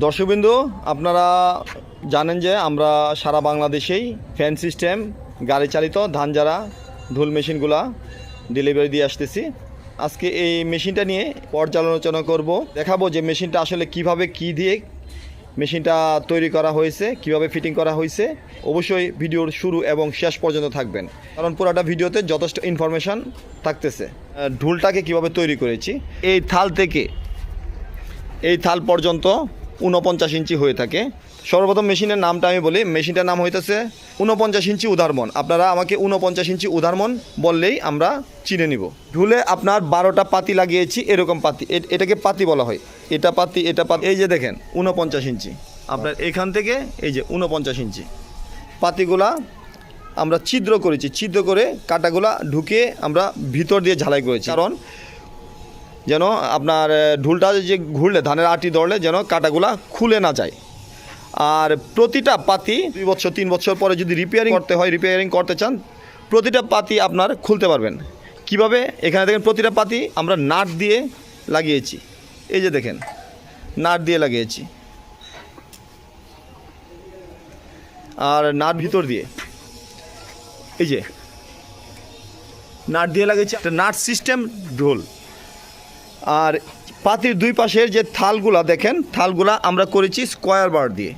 দর্শকবিন্দু, আপনারা জানেন যে আমরা সারা বাংলাদেশেই ফ্যান সিস্টেম গাড়ি চালিত ধান যারা ঢোল মেশিনগুলা ডেলিভারি দিয়ে আসতেছি। আজকে এই মেশিনটা নিয়ে পর্যালোচনা করব। দেখাবো যে মেশিনটা আসলে কীভাবে কি দিয়ে মেশিনটা তৈরি করা হয়েছে, কীভাবে ফিটিং করা হয়েছে। অবশ্যই ভিডিওর শুরু এবং শেষ পর্যন্ত থাকবেন। কারণ পুরাটা ভিডিওতে যথেষ্ট ইনফরমেশন থাকতেছে। ঢোলটাকে কীভাবে তৈরি করেছি, এই থাল থেকে, এই থাল পর্যন্ত উনপঞ্চাশ ইঞ্চি হয়ে থাকে। সর্বপ্রথম মেশিনের নামটা আমি বলি। মেশিনটার নাম হইতেছে উনপঞ্চাশ ইঞ্চি উদারমন। আপনারা আমাকে উনপঞ্চাশ ইঞ্চি উদারমন বললেই আমরা চিনে নিব। ঢুলে আপনার বারোটা পাতি লাগিয়েছি, এরকম পাতি। এটাকে পাতি বলা হয়। এটা পাতি এটা পাতি। এই যে দেখেন উনপঞ্চাশ ইঞ্চি। আপনার এখান থেকে এই যে উনপঞ্চাশ ইঞ্চি। পাতিগুলা আমরা ছিদ্র করেছি। ছিদ্র করে কাটাগুলা ঢুকে আমরা ভিতর দিয়ে ঝালাই করেছি। কারণ যেন আপনার ঢুলটা যে ঘুরলে, ধানের আটি ধরলে, যেন কাটাগুলা খুলে না যায়। আর প্রতিটা পাতি দুই বছর, তিন বছর পরে যদি রিপেয়ারিং করতে হয় রিপেয়ারিং করতে চান, প্রতিটা পাতি আপনার খুলতে পারবেন। কীভাবে? এখানে দেখেন প্রতিটা পাতি আমরা নাট দিয়ে লাগিয়েছি। এই যে দেখেন, নাট দিয়ে লাগিয়েছি। আর নাট ভিতর দিয়ে, এই যে, নাট দিয়ে লাগিয়েছি। একটা নাট সিস্টেম ঢোল। আর পাতির দুই পাশের যে থালগুলা দেখেন, থালগুলা আমরা করেছি স্কোয়ার বার দিয়ে।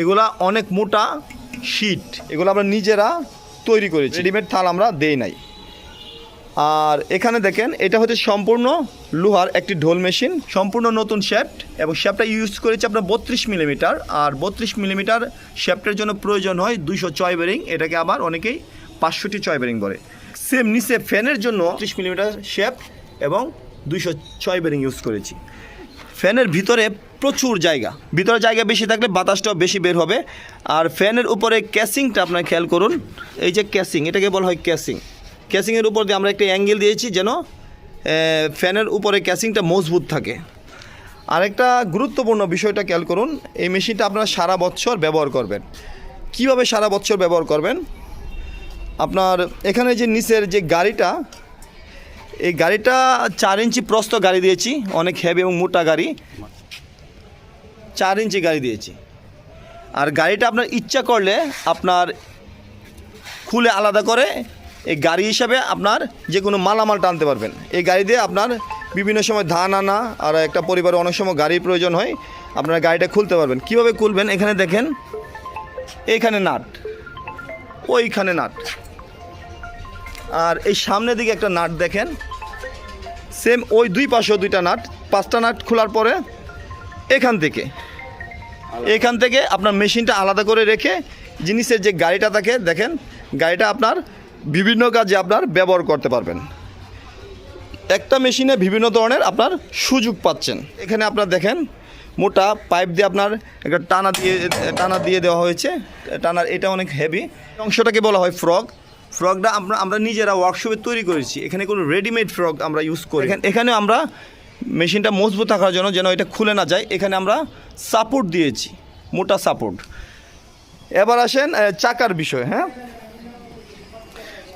এগুলা অনেক মোটা শিট, এগুলো আমরা নিজেরা তৈরি করেছি। রেডিমেড থাল আমরা দেই নাই। আর এখানে দেখেন, এটা হচ্ছে সম্পূর্ণ লোহার একটি ঢোল মেশিন, সম্পূর্ণ নতুন শ্যাফট এবং শ্যাফটটা ইউজ করেছি আপনার বত্রিশ মিলিমিটার। আর বত্রিশ মিলিমিটার শ্যাফটের জন্য প্রয়োজন হয় দুইশো ছয় বেরিং, এটাকে আবার অনেকেই পাঁচশোটি ছয় বেরিং বলে। সেম নিচে ফ্যানের জন্য ত্রিশ মিলিমিটার শ্যাফট এবং দুইশো ছয় বেরিং ইউজ করেছি। ফ্যানের ভিতরে প্রচুর জায়গা। ভিতরে জায়গা বেশি থাকলে বাতাসটাও বেশি বের হবে। আর ফ্যানের উপরে ক্যাসিংটা আপনার খেয়াল করুন। এই যে ক্যাসিং, এটাকে বলা হয় ক্যাসিং। ক্যাসিংয়ের উপর দিয়ে আমরা একটা অ্যাঙ্গেল দিয়েছি যেন ফ্যানের উপরে ক্যাসিংটা মজবুত থাকে। আরেকটা গুরুত্বপূর্ণ বিষয়টা খেয়াল করুন, এই মেশিনটা আপনারা সারা বছর ব্যবহার করবেন। কীভাবে সারা বছর ব্যবহার করবেন? আপনার এখানে যে নিচের যে গাড়িটা, এই গাড়িটা চার ইঞ্চি প্রস্ত গাড়ি দিয়েছি, অনেক হেভি এবং মোটা গাড়ি। চার ইঞ্চি গাড়ি দিয়েছি। আর গাড়িটা আপনার ইচ্ছা করলে আপনার খুলে আলাদা করে এই গাড়ি হিসাবে আপনার যে কোনো মালামাল টানতে পারবেন। এই গাড়ি দিয়ে আপনার বিভিন্ন সময় ধান আনা আর একটা পরিবারে অনেক সময় গাড়ির প্রয়োজন হয়, আপনারা গাড়িটা খুলতে পারবেন। কীভাবে খুলবেন? এখানে দেখেন, এইখানে নাট, ওইখানে নাট। আর এই সামনের দিকে একটা নাট দেখেন। সেম ওই দুই পাশেও দুইটা নাট। পাঁচটা নাট খোলার পরে এখান থেকে। এখান থেকে আপনার মেশিনটা আলাদা করে রেখে জিনিসের যে গাড়িটা থাকে, দেখেন, গাড়িটা আপনার বিভিন্ন কাজে আপনার ব্যবহার করতে পারবেন। একটা মেশিনে বিভিন্ন ধরনের আপনার সুযোগ পাচ্ছেন। এখানে আপনার দেখেন, মোটা পাইপ দিয়ে আপনার একটা টানা দিয়ে টানা দিয়ে দেওয়া হয়েছে। টানার এটা অনেক হেভি অংশটাকে বলা হয় ফ্রগ ফ্রগটা আমরা আমরা নিজেরা ওয়ার্কশপে তৈরি করেছি। এখানে কোনো রেডিমেড ফ্রক আমরা ইউজ করি। এখানে আমরা মেশিনটা মজবুত থাকার জন্য যেন এটা খুলে না যায়, এখানে আমরা সাপোর্ট দিয়েছি, মোটা সাপোর্ট এবার আসেন চাকার বিষয় হ্যাঁ?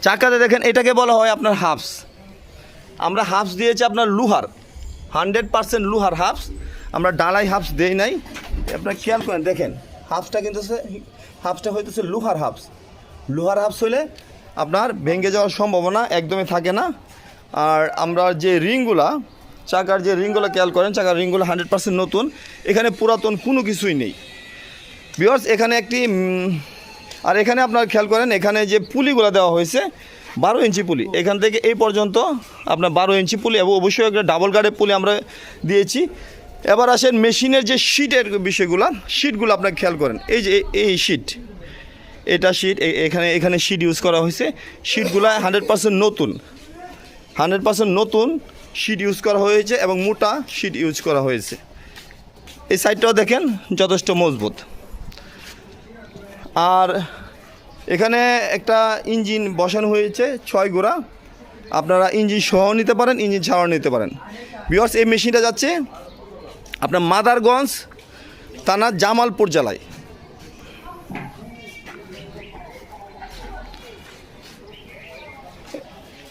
চাকাতে দেখেন, এটাকে বলা হয় আপনার হাফস আমরা হাফস দিয়েছি আপনার লুহার। হান্ড্রেড পার্সেন্ট লুহার হাফস আমরা ডালাই হাফস দেই নাই। আপনার খেয়াল করেন, দেখেন হাফসটা কিন্তু হাফসটা হইতেছে লুহার হাফস লোহার হাফস হইলে আপনার ভেঙে যাওয়ার সম্ভাবনা একদমই থাকে না। আর আমরা যে রিংগুলা, চাকার যে রিংগুলো খেয়াল করেন, চাকার রিংগুলো হান্ড্রেড পার্সেন্ট নতুন, এখানে পুরাতন কোনো কিছুই নেই। বিকজ এখানে একটি আর এখানে আপনার খেয়াল করেন, এখানে যে পুলিগুলো দেওয়া হয়েছে, বারো ইঞ্চি পুলি, এখান থেকে এই পর্যন্ত আপনার বারো ইঞ্চি পুলি, এবং অবশ্যই একটা ডাবল গার্ডের পুলি আমরা দিয়েছি। এবার আসেন মেশিনের যে শিটের বিষয়গুলো শিটগুলো আপনার খেয়াল করেন, এই যে, এই শিট এটা শিট এখানে এখানে শিট ইউজ করা হয়েছে। শিটগুলো হান্ড্রেড পার্সেন্ট নতুন। হান্ড্রেড পার্সেন্ট নতুন শিট ইউজ করা হয়েছে এবং মোটা শিট ইউজ করা হয়েছে। এই সাইডটাও দেখেন, যথেষ্ট মজবুত। আর এখানে একটা ইঞ্জিন বসানো হয়েছে, ছয় গোড়া। আপনারা ইঞ্জিন সহ নিতে পারেন ইঞ্জিন ছাড়াও নিতে পারেন। বিকজ এই মেশিনটা যাচ্ছে আপনার মাদারগঞ্জ, থানা জামালপুর জেলায়।